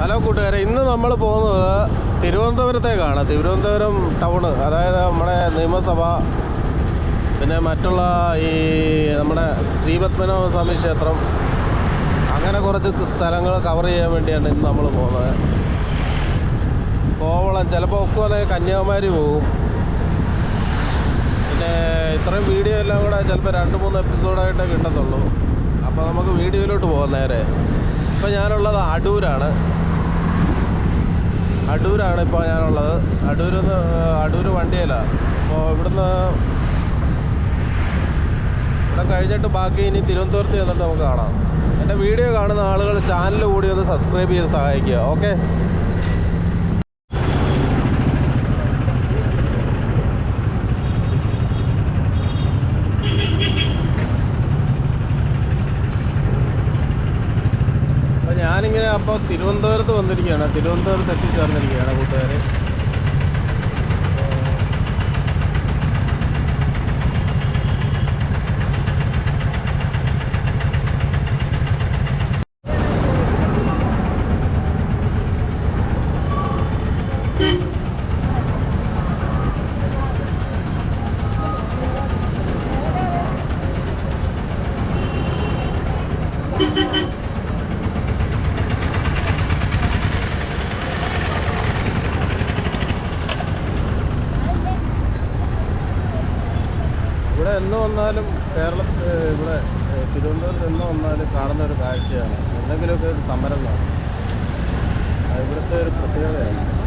Hello കൂട്ടുകാരെ ഇന്ന് നമ്മൾ പോകുന്നത് തിരുവനന്തപുരത്തേക്കാണ്. തിരുവനന്തപുരം ടൗണ് അതായത് നമ്മുടെ നിയമസഭ പിന്നെ മറ്റുള്ള ഈ നമ്മുടെ ശ്രീപത്മനാഭ സ്വാമി ക്ഷേത്രം അങ്ങനെ കുറച്ച് സ്ഥലങ്ങൾ കവർ ചെയ്യാൻ വേണ്ടിയാണ് ഇന്ന് നമ്മൾ പോകുന്നത്. കോവളം ചിലപ്പോൾ ഒക്കെ ഒക്കുവാണെങ്കിൽ കന്യാകുമാരി പോകും. പിന്നെ ഇത്രയും വീഡിയോ എല്ലാം കൂടെ ചിലപ്പോൾ രണ്ട് മൂന്ന് എപ്പിസോഡായിട്ടേ കിട്ടത്തുള്ളൂ. അപ്പോൾ നമുക്ക് വീഡിയോയിലോട്ട് പോകാം നേരെ. ഇപ്പം ഞാനുള്ളത് അടൂരാണ്. അടൂരാണ് ഇപ്പോൾ ഞാനുള്ളത്. അടൂർ അടൂർ വണ്ടിയല്ല. അപ്പോൾ ഇവിടുന്ന് ഇവിടെ കഴിഞ്ഞിട്ട് ബാക്കി ഇനി തിരുവനന്തപുരത്ത് ചെന്നിട്ട് നമുക്ക് കാണാം. എന്റെ വീഡിയോ കാണുന്ന ആളുകൾ ചാനൽ കൂടി ഒന്ന് സബ്സ്ക്രൈബ് ചെയ്ത് സഹായിക്കുക. ഓക്കെ അപ്പോൾ ഞാനിങ്ങനെ അപ്പോൾ തിരുവനന്തപുരത്ത് വന്നിരിക്കുകയാണ്. തിരുവനന്തപുരത്ത് എത്തിച്ചേർന്നിരിക്കുകയാണ് കൂട്ടുകാർ ഇവിടെ എന്ന് വന്നാലും കേരളത്തിൽ ഇവിടെ ഏഹ്, തിരുവനന്തപുരത്ത് എന്ന് വന്നാലും കാണുന്ന ഒരു കാഴ്ചയാണ് എന്തെങ്കിലുമൊക്കെ ഒരു സമരം നടന്നു ഇവിടുത്തെ ഒരു പ്രത്യേകതയാണ്.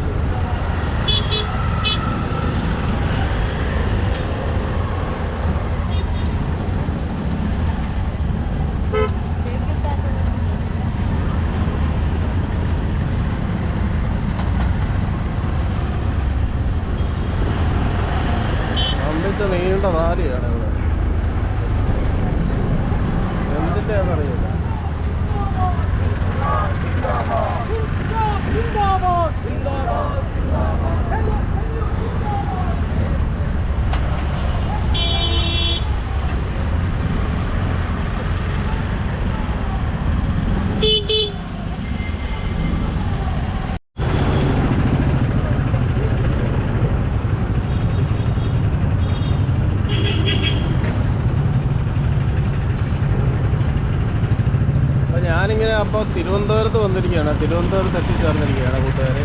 ഞാനിങ്ങനെ അപ്പോൾ തിരുവനന്തപുരത്ത് വന്നിരിക്കുകയാണ്. തിരുവനന്തപുരത്ത് എത്തിച്ചേർന്നിരിക്കുകയാണ് കൂട്ടുകാരെ.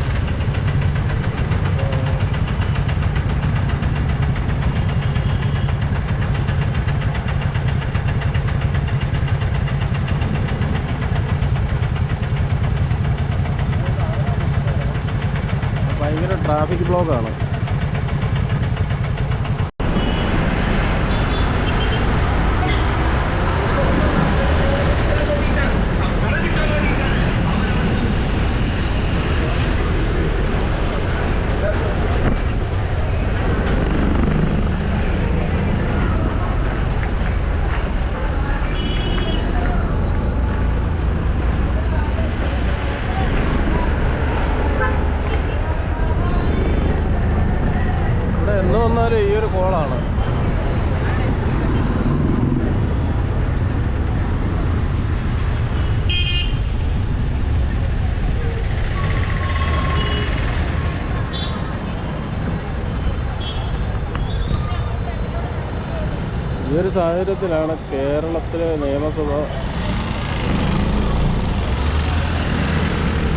ഭയങ്കര ട്രാഫിക് ബ്ലോക്കാണ് ഇവിടെ എന്ന് വന്നാലും ഈ ഒരു കോളാണ് ഈ ഒരു സാഹചര്യത്തിലാണ് കേരളത്തിലെ നിയമസഭ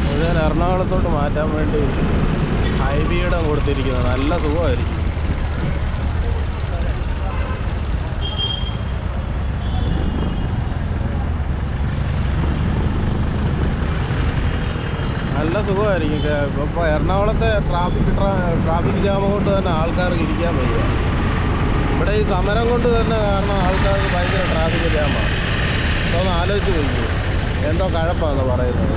മുഴുവൻ എറണാകുളത്തോട്ട് മാറ്റാൻ വേണ്ടി ഹൈവേയുടെ കൊടുത്തിരിക്കുന്നത്. നല്ല സുഖമായിരിക്കും. നല്ല സുഖമായിരിക്കും. ഇപ്പോൾ എറണാകുളത്തെ ട്രാഫിക് ട്രാഫിക് ജാം കൊണ്ട് തന്നെ ആൾക്കാർക്ക് ഇരിക്കാൻ വയ്യ. ഇവിടെ ഈ സമരം കൊണ്ട് തന്നെ കാരണം ആൾക്കാർക്ക് ഭയങ്കര ട്രാഫിക് ജാമാണ്. ഒന്ന് ആലോചിച്ച് നോക്കി എന്തോ കഴപ്പാണെന്ന് പറയുന്നത്.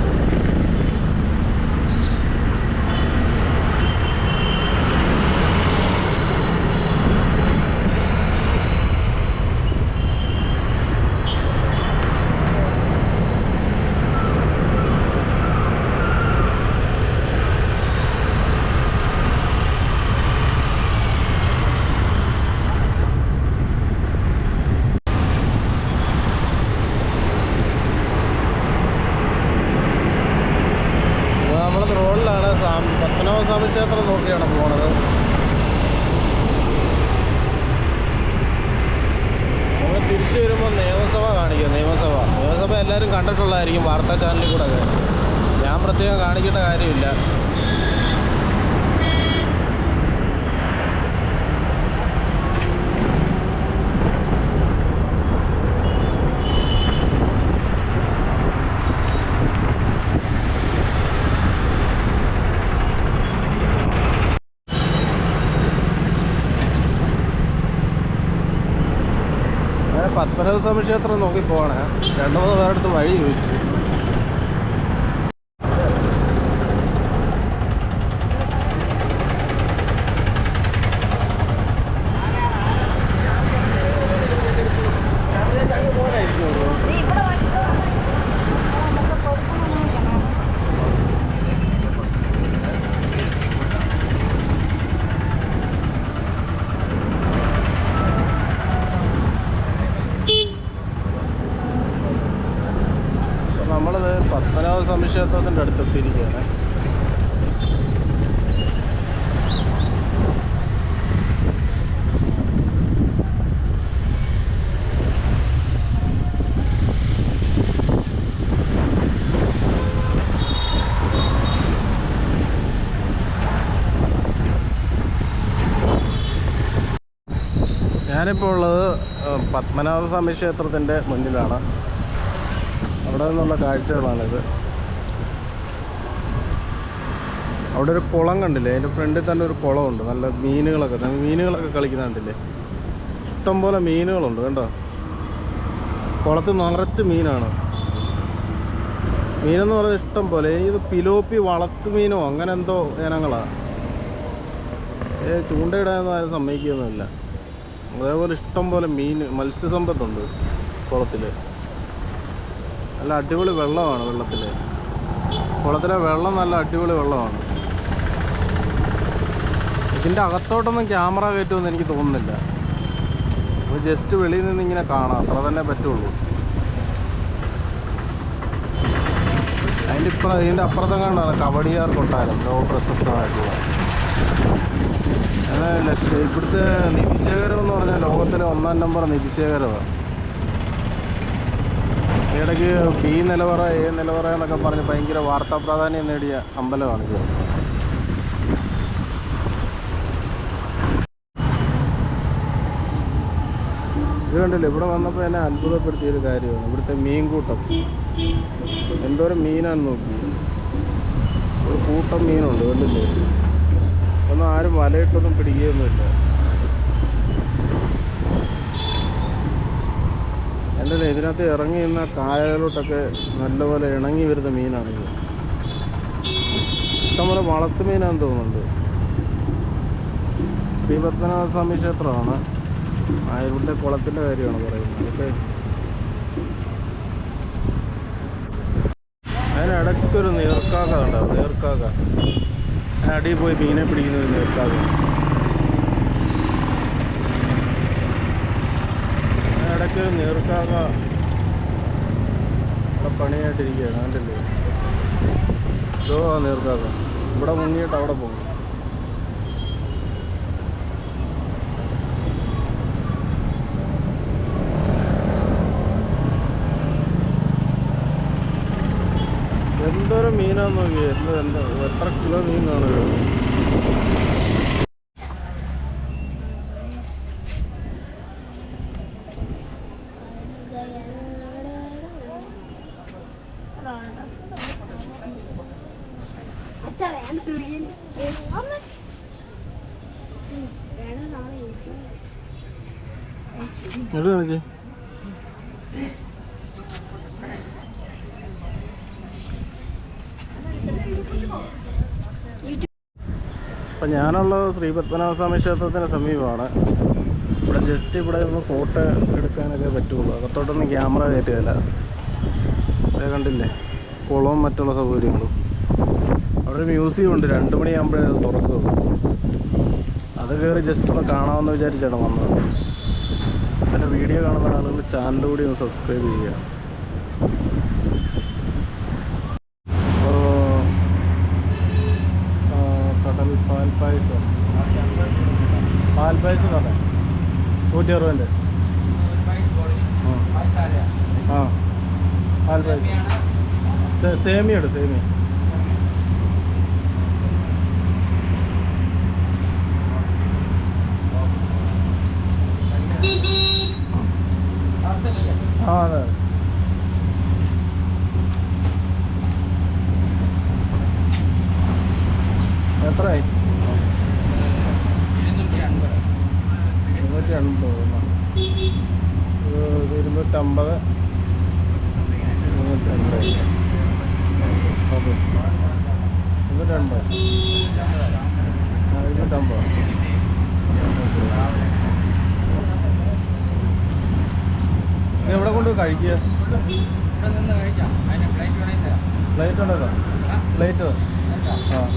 വാർത്താ ചാനലിൽ കൂടെ കയറും. ഞാൻ പ്രത്യേകം കാണിക്കേണ്ട കാര്യമില്ല. പത്മനാഭസ്വാമി പത്മനാഭ സ്വാമി ക്ഷേത്രം നോക്കി പോകണേ രണ്ടു മൂന്ന് പേരടുത്ത് വഴി ചോദിച്ചു അപ്പോൾ നമ്മളത് ക്ഷേത്രത്തിന്റെ അടുത്തെത്തിയിരിക്കുകയാണ്. ഞാനിപ്പോൾ ഉള്ളത് പത്മനാഭസ്വാമി പത്മനാഭ സ്വാമി ക്ഷേത്രത്തിന്റെ മുന്നിലാണ്. അവിടെ നിന്നുള്ള കാഴ്ചകളാണിത്. അവിടെ ഒരു കുളം കണ്ടില്ലേ? അതിന്റെ ഫ്രണ്ടിൽ തന്നെ ഒരു കുളമുണ്ട്. നല്ല മീനുകളൊക്കെ. തന്നെ മീനുകളൊക്കെ കളിക്കുന്ന കണ്ടില്ലേ? ഇഷ്ടംപോലെ മീനുകളുണ്ട് കണ്ടോ? കുളത്തിൽ നിറച്ച് മീനാണ്. മീനെന്ന് പറഞ്ഞാൽ ഇഷ്ടം പോലെ. ഇത് പിലോപ്പി വളർത്തു മീനോ അങ്ങനെ എന്തോ ഇനങ്ങളാണ് ഏ ചൂണ്ടയിടാനൊന്നും ആരും സമ്മതിക്കുന്നില്ല. അതേപോലെ ഇഷ്ടം പോലെ മീൻ മത്സ്യസമ്പത്തുണ്ട് കുളത്തിൽ നല്ല അടിപൊളി വെള്ളമാണ് വെള്ളത്തിൽ കുളത്തിലെ വെള്ളം നല്ല അടിപൊളി വെള്ളമാണ്. ഇതിന്റെ അകത്തോട്ടൊന്നും ക്യാമറ കയറ്റുമെന്ന് എനിക്ക് തോന്നുന്നില്ല. അപ്പോൾ ജസ്റ്റ് വെളിയിൽ നിന്ന് ഇങ്ങനെ കാണാം. അത്ര തന്നെ പറ്റുള്ളൂ. അതിന്റെ ഇപ്പുറം ഇതിന്റെ അപ്പുറത്തെങ്ങാണ്ടാണ് കവടിയാർ കൊട്ടാരം. ലോക പ്രശസ്തമായിട്ടുള്ള. ലക്ഷ ഇവിടുത്തെ നിധിശേഖരം എന്ന് പറഞ്ഞാൽ ലോകത്തിലെ ഒന്നാം നമ്പർ നിധിശേഖരമാണ്. ഇടയ്ക്ക് ബി നിലവറ എ നിലവറ എന്നൊക്കെ പറഞ്ഞ് ഭയങ്കര വാർത്താ പ്രാധാന്യം നേടിയ അമ്പലമാണ് ഇത്. ഇത് കണ്ടില്ലേ? ഇവിടെ വന്നപ്പോൾ എന്നെ അത്ഭുതപ്പെടുത്തിയ ഒരു കാര്യമാണ്. ഇവിടുത്തെ മീൻകൂട്ടം. എന്തോരം മീനാണ് നോക്കി. ഒരു കൂട്ടം മീനുണ്ട് കണ്ടില്ലേ? ഒന്നും ആരും വലയിട്ടൊന്നും പിടിക്കുകയൊന്നുമില്ല. എന്റെ ഇതിനകത്ത് ഇറങ്ങി നിന്ന കായലോട്ടൊക്കെ നല്ലപോലെ ഇണങ്ങി വരുന്ന മീനാണിത്. ഇഷ്ടംപോലെ വളർത്തു മീനാന്ന് തോന്നുന്നുണ്ട്. ശ്രീ പത്മനാഭ സ്വാമി ക്ഷേത്രമാണ്. ആ ഇവിടുത്തെ കുളത്തിന്റെ കാര്യമാണ് പറയുന്നത്. അതൊക്കെ അതിനിടയ്ക്കൊരു നീർക്കാക്ക ഉണ്ടാവും നീർക്കാക്ക. അടിയിൽ പോയി മീനെ പിടിക്കുന്ന ഒരു നീർക്കാക്ക. ഇടയ്ക്ക് നീർക്കാക്ക നീർക്കാക ഇവിടെ പണിയായിട്ടിരിക്കുകയാണ് കണ്ടില്ലേ? ഇതോ ആ നീർക്കാക ഇവിടെ മുങ്ങിയിട്ട് അവിടെ പോകും. എന്തൊരു മീനാന്ന് എന്താ എത്ര കിലോ മീൻ കാണുമോ അച്ഛാ വേണ്ട തുണിയന് അമ്മ വേണ്ട നാളെ യൂസ് എവിടെ കാണിച്ചേ അപ്പം ഞാനുള്ളത് ശ്രീ പത്മനാഭ സ്വാമി ക്ഷേത്രത്തിന് സമീപമാണ്. ഇവിടെ ജസ്റ്റ് ഇവിടെ ഒന്ന് ഫോട്ടോ എടുക്കാനൊക്കെ പറ്റുള്ളൂ. അകത്തോട്ടൊന്നും ക്യാമറ കയറ്റുകയില്ല ഇവിടെ കണ്ടില്ലേ? കുളവും മറ്റുള്ള സൗകര്യങ്ങളും. അവിടെ ഒരു മ്യൂസിയം ഉണ്ട്. രണ്ട് മണിയാകുമ്പോഴേ അത് തുറക്കുള്ളൂ. അത് കയറി ജസ്റ്റ് ഒന്ന് കാണാമെന്ന് വിചാരിച്ചാണ് വന്നത്. എന്റെ വീഡിയോ കാണുന്ന ആളുകൾ ചാനൽ കൂടി ഒന്ന് സബ്സ്ക്രൈബ് ചെയ്യുക. പറഞ്ഞാൽ നൂറ്റി അറുപതിന്റെ. ആ. സേ- സേമിയുണ്ട് സേമിയ. ആ അതെ. കഴിക്കുക പ്ലേറ്റ് ഉണ്ടല്ലോ. പ്ലേറ്റ് ആ.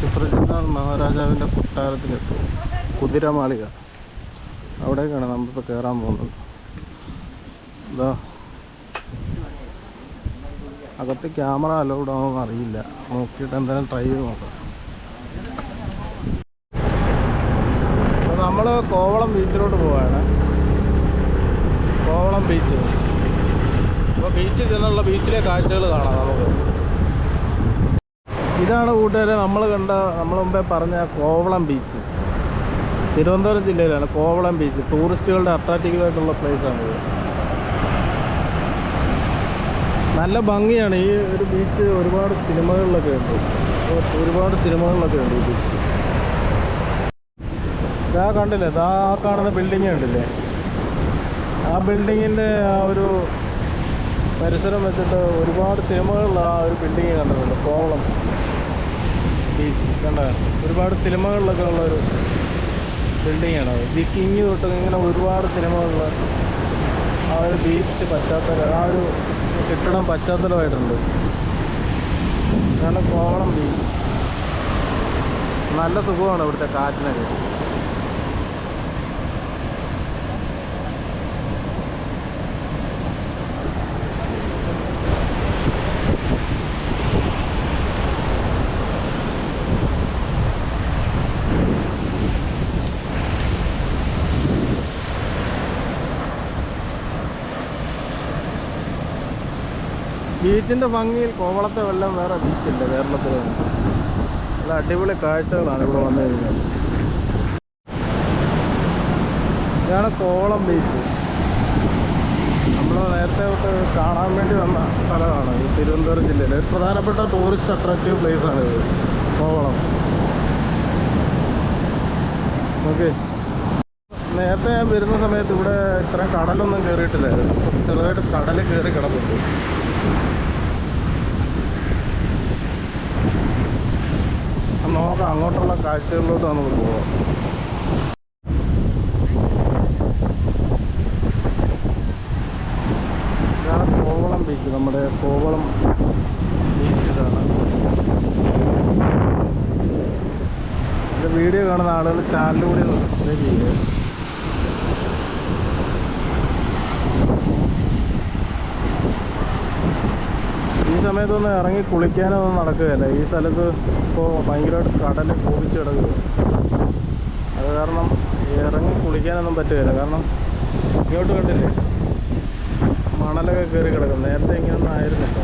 ചിത്രചിന്നാൽ മഹാരാജാവിന്റെ കൊട്ടാരത്തിലെത്തും. കുതിരമാളിക. അവിടേക്കാണ് നമ്മളിപ്പോൾ കയറാൻ പോകുന്നത്. ഇതാ. അകത്ത് ക്യാമറ അലൗഡ് ആവുമെന്ന് അറിയില്ല. നോക്കിയിട്ട് എന്തായാലും ട്രൈ ചെയ്ത് നോക്കാം. നമ്മൾ കോവളം ബീച്ചിലോട്ട് പോവുകയാണ് കോവളം ബീച്ച്. അപ്പോൾ ബീച്ചിൽ ചെന്നുള്ള ബീച്ചിലെ കാഴ്ചകൾ കാണാം നമുക്ക്. ഇതാണ് കൂട്ടുകാരെ നമ്മൾ കണ്ട നമ്മൾ മുമ്പേ പറഞ്ഞ കോവളം ബീച്ച്. തിരുവനന്തപുരം ജില്ലയിലാണ് കോവളം ബീച്ച്. ടൂറിസ്റ്റുകളുടെ അട്രാക്റ്റീവ് ആയിട്ടുള്ള ഇത്. നല്ല ഭംഗിയാണ് ഈ ഒരു ബീച്ച് ഒരുപാട് സിനിമകളിലൊക്കെ ഉണ്ട്. ഒരുപാട് സിനിമകളിലൊക്കെ ഉണ്ട് ഈ ബീച്ച്. ഇതാ കണ്ടില്ലേ ഇതാ കാണുന്ന ബിൽഡിങ് കണ്ടില്ലേ? ആ ബിൽഡിങ്ങിന്റെ ആ ഒരു പരിസരം വെച്ചിട്ട് ഒരുപാട് സിനിമകളിൽ ആ ഒരു ബിൽഡിങ് കണ്ടിട്ടുണ്ട്. കോവളം ബീച്ച് കണ്ട? ഒരുപാട് സിനിമകളിലൊക്കെ ഉള്ളൊരു ബിൽഡിങ്ങാണ് ദി കിങ് തൊട്ട് ഇങ്ങനെ ഒരുപാട് സിനിമകളിൽ ആ ഒരു ബീച്ച് പശ്ചാത്തലം ആ ഒരു കെട്ടിടം പശ്ചാത്തലമായിട്ടുണ്ട്. ഇതാണ് കോവളം ബീച്ച് നല്ല സുഖമാണ് ഇവിടുത്തെ കാറ്റിനൊക്കെ. ബീച്ചിന്റെ ഭംഗിയിൽ കോവളത്തെ വെള്ളം വേറെ ബീച്ചില്ല കേരളത്തിൽ നല്ല അടിപൊളി കാഴ്ചകളാണ് ഇവിടെ വന്നു കഴിഞ്ഞാൽ ഇതാണ് കോവളം ബീച്ച്. നമ്മൾ നേരത്തെ തൊട്ട് കാണാൻ വേണ്ടി വന്ന സ്ഥലമാണ് ഈ തിരുവനന്തപുരം ജില്ലയിലെ ഒരു പ്രധാനപ്പെട്ട ടൂറിസ്റ്റ് അട്രാക്റ്റീവ് പ്ലേസ് ആണ് ഇത്. കോവളം. ഓക്കെ നേരത്തെ ഞാൻ വരുന്ന സമയത്ത് ഇവിടെ ഇത്രയും കടലൊന്നും കയറിയിട്ടില്ലായിരുന്നു ചെറുതായിട്ട് കടൽ കയറി കിടപ്പുണ്ട്. നോക്കാം അങ്ങോട്ടുള്ള കാഴ്ചകളിലോട്ട് നമുക്ക് പോകാം കോവളം ബീച്ച് നമ്മുടെ കോവളം ബീച്ച് ഇതാണ്. ഇത് വീഡിയോ കാണുന്ന ആളുകൾ ചാനലിലൂടെ സബ്സ്ക്രൈബ് ചെയ്യുക ഈ സമയത്തൊന്നും ഇറങ്ങി കുളിക്കാനൊന്നും നടക്കുകയല്ല? ഈ സ്ഥലത്ത് ഇപ്പോൾ ഭയങ്കരമായിട്ട് കടൽ കോപിച്ച് കിടക്കുക അത് കാരണം ഇറങ്ങി കുളിക്കാനൊന്നും പറ്റുകയില്ല. കാരണം ഇങ്ങോട്ട് കണ്ടില്ലേ? മണലൊക്കെ കയറി കിടക്കും നേരത്തെ ഇങ്ങനെയൊന്നും ആയിരുന്നില്ല.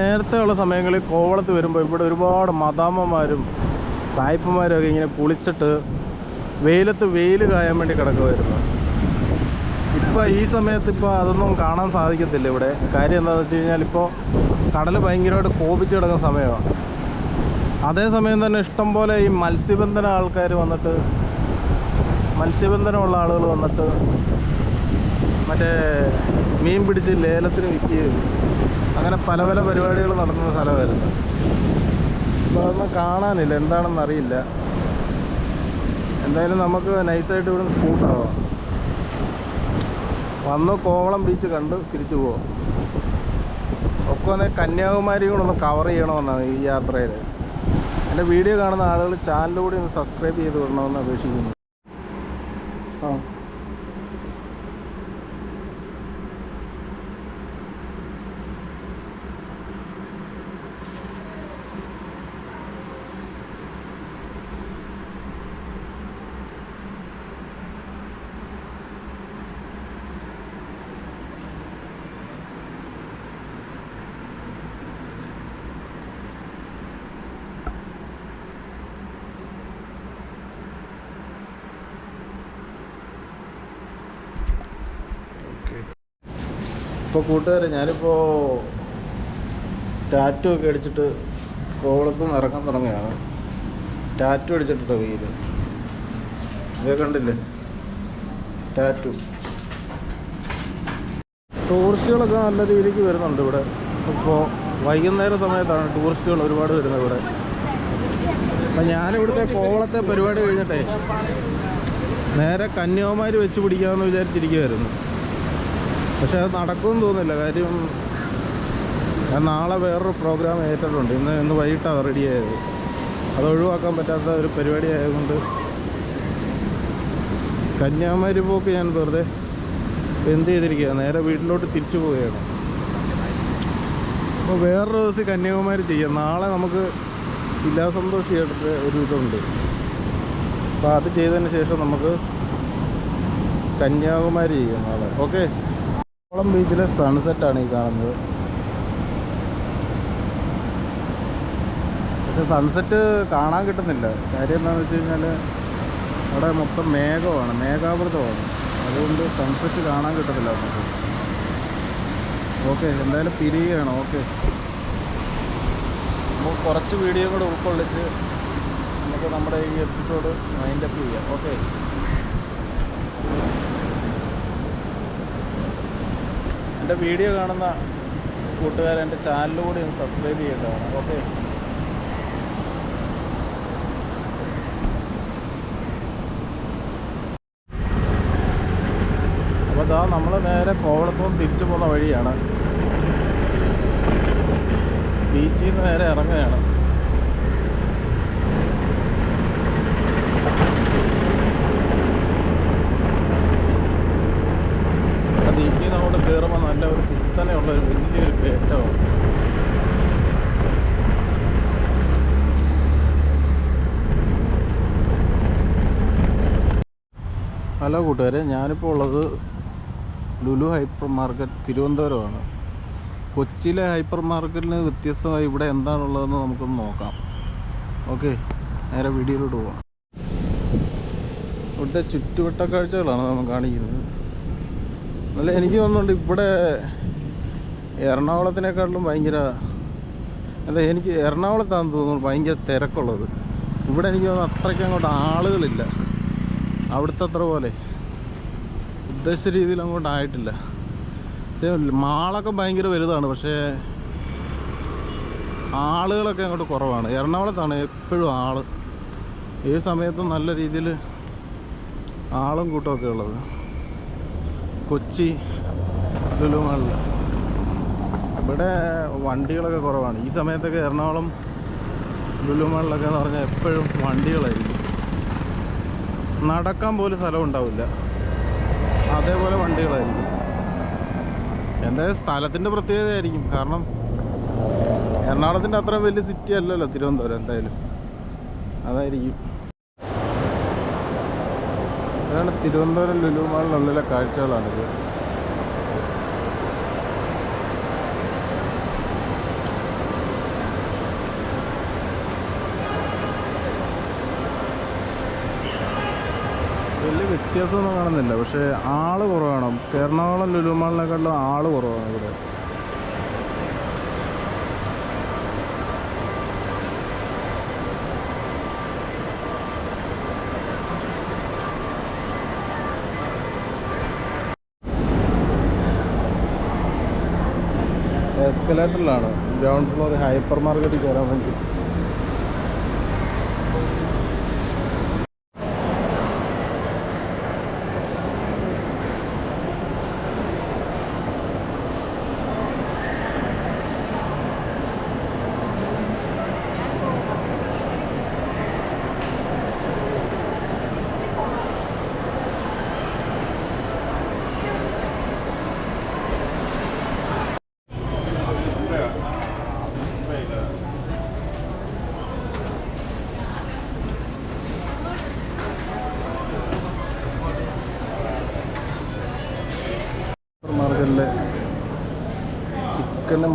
നേരത്തെ ഉള്ള സമയങ്ങളിൽ കോവളത്ത് വരുമ്പോൾ ഇവിടെ ഒരുപാട് മദാമ്മമാരും സായിപ്പന്മാരും ഒക്കെ ഇങ്ങനെ കുളിച്ചിട്ട് വെയിലത്ത് വെയിൽ കായാൻ വേണ്ടി കിടക്കുമായിരുന്നു ഇപ്പോൾ ഈ സമയത്ത് ഇപ്പോൾ അതൊന്നും കാണാൻ സാധിക്കത്തില്ല ഇവിടെ. കാര്യം എന്താണെന്ന് വെച്ച് കഴിഞ്ഞാൽ ഇപ്പോൾ കടൽ ഭയങ്കരമായിട്ട് കോപിച്ച് കിടക്കുന്ന സമയമാണ്. അതേസമയം തന്നെ ഇഷ്ടംപോലെ ഈ മത്സ്യബന്ധന ആൾക്കാർ വന്നിട്ട് മത്സ്യബന്ധനമുള്ള ആളുകൾ വന്നിട്ട് മറ്റേ മീൻ പിടിച്ച് ലേലത്തിന് വിൽക്കുകയും അങ്ങനെ പല പല പരിപാടികൾ നടത്തുന്ന സ്ഥലമായിരുന്നു. അപ്പോൾ അതൊന്നും കാണാനില്ല. എന്താണെന്ന് അറിയില്ല എന്തായാലും നമുക്ക് നൈസായിട്ട് ഇവിടെ സ്കൂട്ടാവാം വന്ന് കോവളം ബീച്ച് കണ്ട് തിരിച്ചു പോവാം. ഒക്കെ ഒന്ന് കന്യാകുമാരി കൂടെ ഒന്ന് കവർ ചെയ്യണമെന്നാണ് ഈ യാത്രയിൽ എന്റെ വീഡിയോ കാണുന്ന ആളുകൾ ചാനലിലൂടെ ഒന്ന് സബ്സ്ക്രൈബ് ചെയ്ത് വിടണമെന്ന് അപേക്ഷിക്കുന്നു. ആ. ഇപ്പോൾ കൂട്ടുകാരെ ഞാനിപ്പോൾ ടാറ്റു ഒക്കെ അടിച്ചിട്ട് കോവളത്ത് നിന്ന് ഇറങ്ങാൻ തുടങ്ങുകയാണ്. ടാറ്റു അടിച്ചിട്ടോ വെയിൽ ഇതേ കണ്ടില്ലേ? ടാറ്റു ടൂറിസ്റ്റുകളൊക്കെ നല്ല രീതിക്ക് വരുന്നുണ്ട് ഇവിടെ. ഇപ്പോൾ വൈകുന്നേര സമയത്താണ് ടൂറിസ്റ്റുകൾ ഒരുപാട് വരുന്നത് ഇവിടെ. അപ്പം ഞാനിവിടുത്തെ കോവളത്തെ പരിപാടി കഴിഞ്ഞിട്ടേ നേരെ കന്യാകുമാരി വെച്ച് പിടിക്കാമെന്ന് വിചാരിച്ചിരിക്കുമായിരുന്നു പക്ഷെ അത് നടക്കുമെന്ന് തോന്നുന്നില്ല. കാര്യം ഞാൻ നാളെ വേറൊരു പ്രോഗ്രാം ഏറ്റിട്ടുണ്ട്. ഇന്ന് ഇന്ന് വൈകിട്ടാണ് റെഡി ആയത്. അത് ഒഴിവാക്കാൻ പറ്റാത്ത ഒരു പരിപാടി ആയതുകൊണ്ട് കന്യാകുമാരി പോക്ക് ഞാൻ വെറുതെ എന്ത് ചെയ്തിരിക്കുക നേരെ വീട്ടിലോട്ട് തിരിച്ചു പോവുകയാണ്. അപ്പോൾ വേറൊരു ദിവസം കന്യാകുമാരി ചെയ്യാം. നാളെ നമുക്ക് ശിലാസന്തോഷി എടുത്ത് ഒരു ഇതുണ്ട്. അപ്പോൾ അത് ചെയ്തതിന് ശേഷം നമുക്ക് കന്യാകുമാരി ചെയ്യാം നാളെ. ഓക്കെ കോളം ബീച്ചിലെ ആണ് ഈ കാണുന്നത്. പക്ഷെ സൺസെറ്റ് കാണാൻ കിട്ടുന്നില്ല. കാര്യം എന്താണെന്ന് വെച്ച് കഴിഞ്ഞാൽ അവിടെ മൊത്തം മേഘമാണ് മേഘാവൃതമാണ്. അതുകൊണ്ട് സൺസെറ്റ് കാണാൻ കിട്ടത്തില്ല നമുക്ക്. ഓക്കെ എന്തായാലും പിരിയുകയാണ്. ഓക്കെ നമുക്ക് കുറച്ച് വീഡിയോ കൂടെ ഉൾക്കൊള്ളിച്ച് നമുക്ക് നമ്മുടെ ഈ എപ്പിസോഡ് മൈൻഡപ്പ് ചെയ്യാം. ഓക്കെ എന്റെ വീഡിയോ കാണുന്ന കൂട്ടുകാർ എന്റെ ചാനലിലൂടെ ഒന്ന് സബ്സ്ക്രൈബ് ചെയ്യേണ്ടതാണ്. ഓക്കെ അപ്പോൾ ഇതാ നമ്മൾ നേരെ കോവളത്തുനിന്ന് തിരിച്ചു പോകുന്ന വഴിയാണ്. ബീച്ചിൽ നിന്ന് നേരെ ഇറങ്ങുകയാണ് ആ ബീച്ചിൽ നിന്ന് അങ്ങോട്ട് കയറുമ്പോൾ നല്ല ഒരു കുത്തനെയുള്ള ഒരു വലിയൊരു കയറ്റമാണ് ഹലോ കൂട്ടുകാരെ ഞാനിപ്പോൾ ഉള്ളത് ലുലു ഹൈപ്പർ മാർക്കറ്റ് തിരുവനന്തപുരമാണ്. കൊച്ചിയിലെ ഹൈപ്പർ മാർക്കറ്റിന് വ്യത്യസ്തമായി ഇവിടെ എന്താണുള്ളതെന്ന് നമുക്കൊന്ന് നോക്കാം. ഓക്കെ നേരെ വീഡിയോയിലോട്ട് പോവാം. ഇവിടുത്തെ ചുറ്റുവട്ട കാഴ്ചകളാണ് നമ്മൾ കാണിക്കുന്നത്. അല്ല എനിക്ക് തോന്നുന്നുണ്ട് ഇവിടെ എറണാകുളത്തിനേക്കാട്ടിലും ഭയങ്കര അല്ല എനിക്ക് എറണാകുളത്താണെന്ന് തോന്നുന്നു ഭയങ്കര തിരക്കുള്ളത്. ഇവിടെ എനിക്ക് തോന്നുന്നു അത്രയ്ക്ക് അങ്ങോട്ട് ആളുകളില്ല. അവിടുത്തെ അത്ര പോലെ. ഉദ്ദേശിച്ച രീതിയിൽ അങ്ങോട്ട് ആയിട്ടില്ല. മാളൊക്കെ ഭയങ്കര വലുതാണ് പക്ഷേ ആളുകളൊക്കെ അങ്ങോട്ട് കുറവാണ്. എറണാകുളത്താണ് എപ്പോഴും ആൾ. ഈ സമയത്തും നല്ല രീതിയിൽ ആളും കൂട്ടമൊക്കെ ഉള്ളത്. കൊച്ചി ലുലുമാളിൽ. ഇവിടെ വണ്ടികളൊക്കെ കുറവാണ്. ഈ സമയത്തൊക്കെ എറണാകുളം ലുലുമാളിലൊക്കെ എന്ന് പറഞ്ഞാൽ എപ്പോഴും വണ്ടികളായിരിക്കും. നടക്കാൻ പോലും സ്ഥലം ഉണ്ടാവില്ല. അതേപോലെ വണ്ടികളായിരിക്കും. എന്തായാലും സ്ഥലത്തിന്റെ പ്രത്യേകതയായിരിക്കും. കാരണം എറണാകുളത്തിന്റെ അത്ര വലിയ സിറ്റി അല്ലല്ലോ തിരുവനന്തപുരം എന്തായാലും. അതായിരിക്കും. അതാണ് തിരുവനന്തപുരം ലുലു മാളിനുള്ളിലെ കാഴ്ചകളാണിത് വലിയ വ്യത്യാസമൊന്നും കാണുന്നില്ല. പക്ഷേ ആൾ കുറവാണ്. എറണാകുളം ലുലുമാളിനെക്കാട്ടിലും ആൾ കുറവാണ് ഇവിടെ. എസ്കലേറ്ററിലാണ്. ഗ്രൗണ്ട് ഫ്ലോർ ഹൈപ്പർ മാർക്കറ്റിൽ കയറാൻ വേണ്ടി.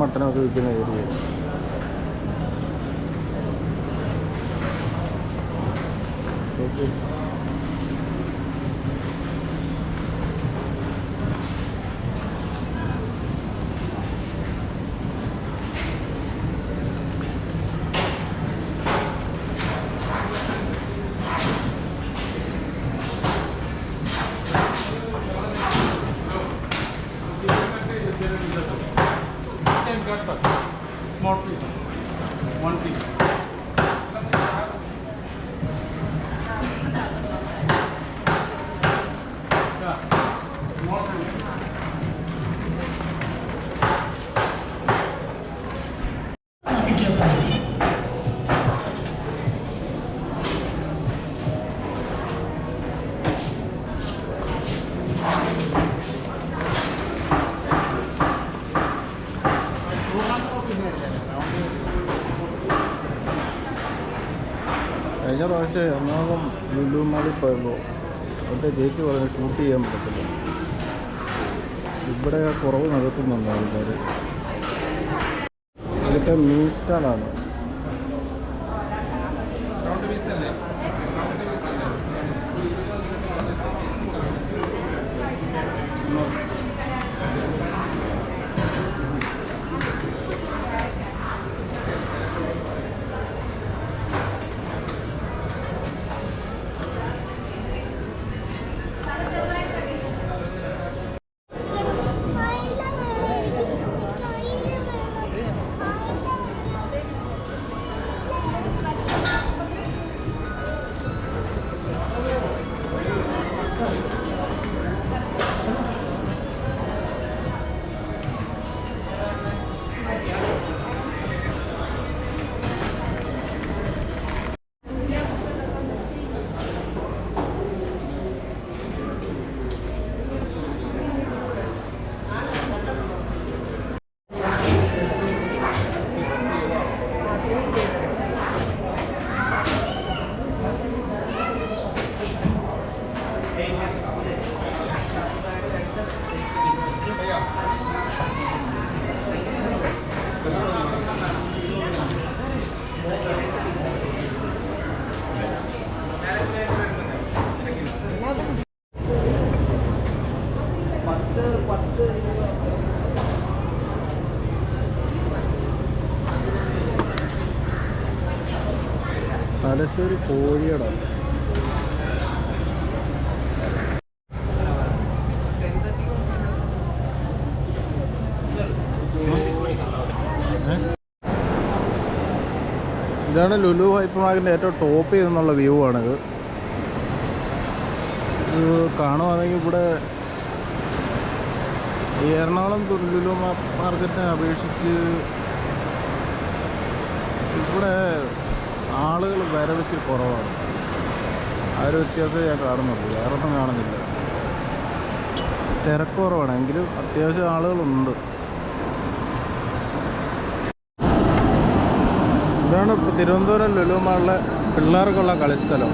ചിക്കനും മട്ടനും വിൽക്കുന്ന ഏരിയ Thank you. അവിടുത്തെ ചേച്ചി പറഞ്ഞ് ഷൂട്ട് ചെയ്യാൻ പറ്റത്തില്ല. ഇവിടെ കുറവ് നടത്തുന്നുണ്ട് ആൾക്കാർ ഇവിടുത്തെ മീൻ സ്റ്റാളാണ് തലശ്ശേരി ഇതാണ് ലുലു ഹൈപ്പർ മാർക്കറ്റിന്റെ ഏറ്റവും ടോപ്പ് ചെയ്തെന്നുള്ള വ്യൂ ആണിത്. ഇത് കാണുവാണെങ്കിൽ ഇവിടെ എറണാകുളം ലുലു മാർക്കറ്റിനെ അപേക്ഷിച്ച് ഇവിടെ ആളുകൾ വരവെച്ച് കുറവാണ്. ആ ഒരു വ്യത്യാസമേ ഞാൻ കാണുന്നുള്ളൂ. വേറെ ഒന്നും കാണുന്നില്ല. തിരക്ക് കുറവാണ്. എങ്കിലും അത്യാവശ്യം ആളുകളുണ്ട്. ഇപ്പോൾ തിരുവനന്തപുരം ലുലുമാളിലെ പിള്ളേർക്കുള്ള കളിസ്ഥലം.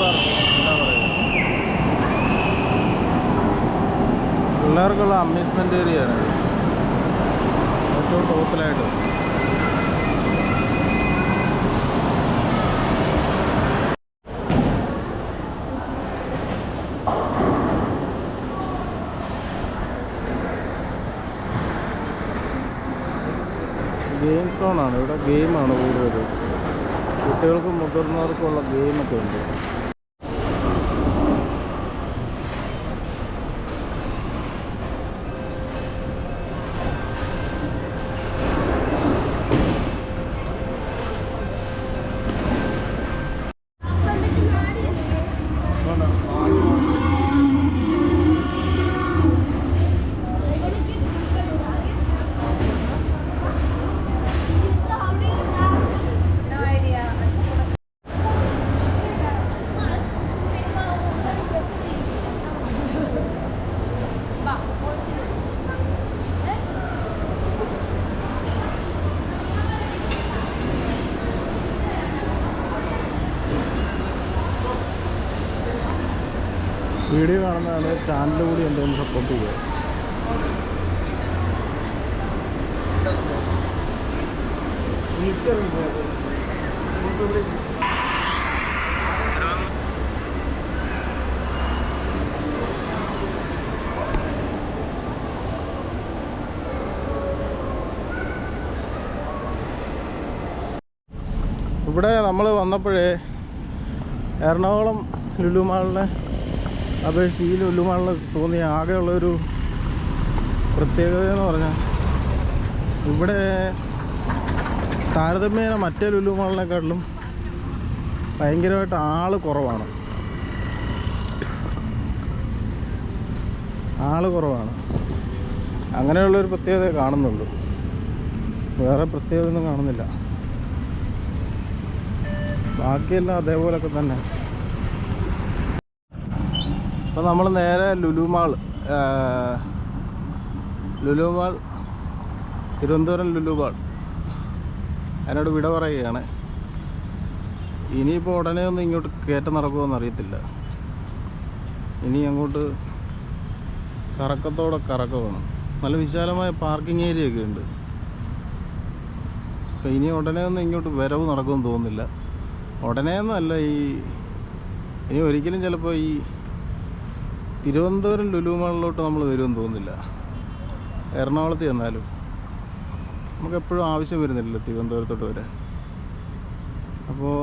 പാർക്ക് പിള്ളേർക്കുള്ള അമ്യൂസ്മെന്റ് ഏരിയ ആണ്. ഏറ്റവും ടോപ്പിലായിട്ട് ഗെയിം സോണാണ്. ഇവിടെ ഗെയിമാണ് കൂടുതൽ കുട്ടികൾക്കും മുതിർന്നവർക്കുള്ള ഗെയിമൊക്കെ ഉണ്ട്. വീഡിയോ കാണുന്നതാണ് ചാനൽ കൂടി എന്തെങ്കിലും സപ്പോർട്ട് ചെയ്യുക. ഇവിടെ നമ്മൾ വന്നപ്പോഴേ എറണാകുളം ലുലു മാളിലെ അപേക്ഷിച്ച് ഈ ലുലുമാളിൽ തോന്നിയ ആകെയുള്ളൊരു പ്രത്യേകത എന്ന് പറഞ്ഞാൽ ഇവിടെ താരതമ്യേന മറ്റേ ലുലുമാളിനെക്കാട്ടിലും ഭയങ്കരമായിട്ട് ആൾ കുറവാണ്. ആൾ കുറവാണ്. അങ്ങനെയുള്ളൊരു പ്രത്യേകത കാണുന്നുള്ളൂ. വേറെ പ്രത്യേകത ഒന്നും കാണുന്നില്ല. ബാക്കിയെല്ലാം അതേപോലൊക്കെ തന്നെ. അപ്പോൾ നമ്മൾ നേരെ ലുലുമാൾ ലുലുമാൾ തിരുവനന്തപുരം ലുലുമാൾ അതിനോട് വിട പറയുകയാണ്. ഇനിയിപ്പോൾ ഉടനെ ഒന്നും ഇങ്ങോട്ട് കയറ്റം നടക്കുമെന്ന് അറിയത്തില്ല. ഇനി അങ്ങോട്ട് കറക്കത്തോടെ കറക്കമാണ്. നല്ല വിശാലമായ പാർക്കിംഗ് ഏരിയ ഒക്കെ ഉണ്ട്. അപ്പോൾ ഇനി ഉടനെ ഒന്നും ഇങ്ങോട്ട് വരവ് നടക്കുമെന്ന് തോന്നുന്നില്ല. ഉടനെ ഒന്നുമല്ല ഈ ഇനി ഒരിക്കലും ചിലപ്പോൾ ഈ തിരുവനന്തപുരം ലുലുമാളിലോട്ട് നമ്മൾ വരുമെന്ന് തോന്നുന്നില്ല. എറണാകുളത്ത് ചെന്നാലും നമുക്ക് എപ്പോഴും ആവശ്യം വരുന്നില്ല തിരുവനന്തപുരത്തോട്ട് വരാൻ. അപ്പോൾ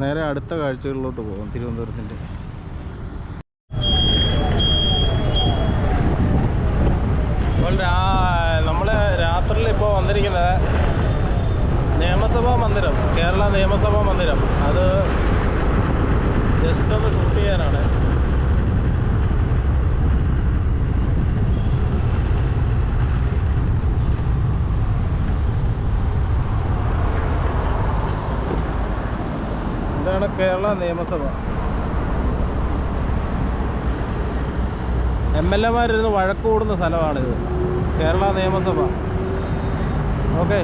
നേരെ അടുത്ത കാഴ്ചകളിലോട്ട് പോകും തിരുവനന്തപുരത്തിന്റെ നമ്മൾ രാത്രിയിൽ ഇപ്പോൾ വന്നിരിക്കുന്നത് നിയമസഭാ മന്ദിരം കേരള നിയമസഭാ മന്ദിരം. അത് ജസ്റ്റ് ഒന്ന് ഷൂട്ട് ചെയ്യാനാണ്. ഇതാണ് കേരള നിയമസഭ. എം എൽ എമാരിരുന്ന് വഴക്ക് കൂടുന്ന സ്ഥലമാണിത്. കേരള നിയമസഭ. ഓക്കെ.